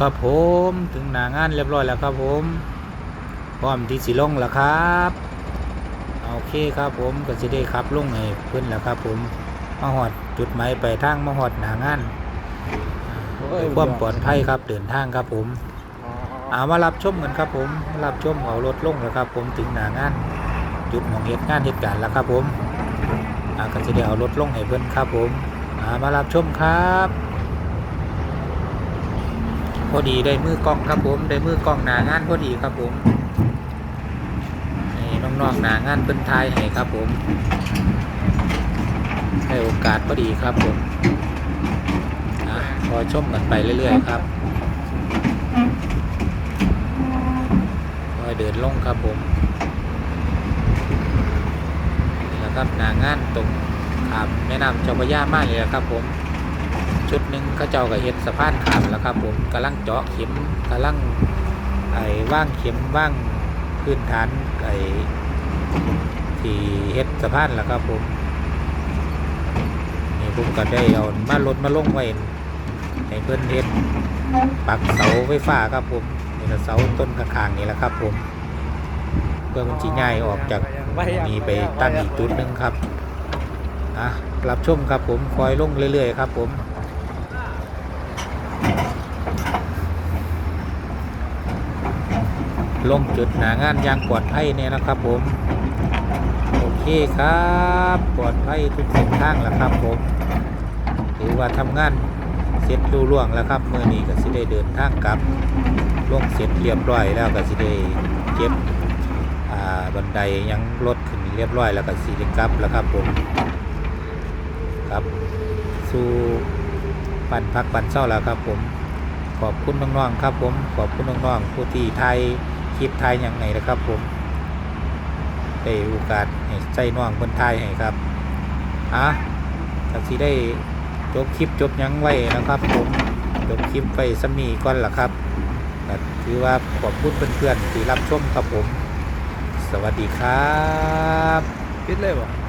ครับผมถึงหน้างานเรียบร้อยแล้วครับผมพร้อมที่สิลงแล้วครับโอเคครับผมก็จะได้ขับลงให้เพื่อนแล้วครับผมมาหอดจุดหมายไปทางมาหอดหน้างานเพื่อความปลอดภัยครับเดินทางครับผมอามารับชมกันครับผมรับชมเอารถลงแล้วครับ ผมถึงหน้างาน จุดของเหตุงานเหตุการณ์แล้วครับผมอาก็จะได้เอารถลงให้เพื่อนครับผมอามารับชมครับ อดีได้มือกล้องครับผมได้มือกล้องหนางานพอดีครับผมนี่น้องๆหนางานเป็นทายให้ครับผมได้โอกาสพอดีครับผมอะพอชมกันไปเรื่อยๆครับคอยเดินลงครับผมนี่แหละครับหนางานตรงขามแม่น้ำเจ้าพระยามากเลยครับผม ชุดหนึ่งเขาเจ้ากับเฮ็ดสะพานขามแล้วครับผมกำลังเจาะเข็มกำลังไอ้ว่างเข็มว่างพื้นฐานไอ้ที่เฮ็ดสะพานแล้วครับผมนี่ผมก็ได้เอามาลดมาลงไว้ให้เพื่อนเฮ็ดปักเสาไฟฟ้าครับผมนี่เสาต้นข้างนี่แหละครับผม เพื่อมันจีง่ายออกจากนี่ไปตั้งอีกจุดหนึ่งครับอะรับชมครับผมคอยลงเรื่อยๆครับผม ลงจุดหนางานอย่างปลอดภัยเนี่ยนะครับผม โอเคครับปลอดภัยทุกเส้นทางแล้วครับผมถือว่าทำงานเสร็จรูล่วงแล้วครับเมื่อนี้ก็สิได้เดินทางกลับลงเสร็จเรียบร้อยแล้วก็สิได้เก็บบันไดยังรถขึ้นเรียบร้อยแล้วก็สิได้กลับแล้วครับผมครับสู่ปันพักปันเศร้าแล้วครับผมขอบคุณน้องๆครับผมขอบคุณน้องๆผู้ที่ไทย คลิปไทยอย่างไหนนะครับผมได้โอกาสให้ใจน้องคนไทยให้ครับอะก็สิได้จบคลิปจบยังไว้นะครับ ผมจบคลิปไปสมีก่อนล่ะครับถือว่าขอบคุณเพื่อนๆที่รับชมครับผม สวัสดีครับปิดเลยวะ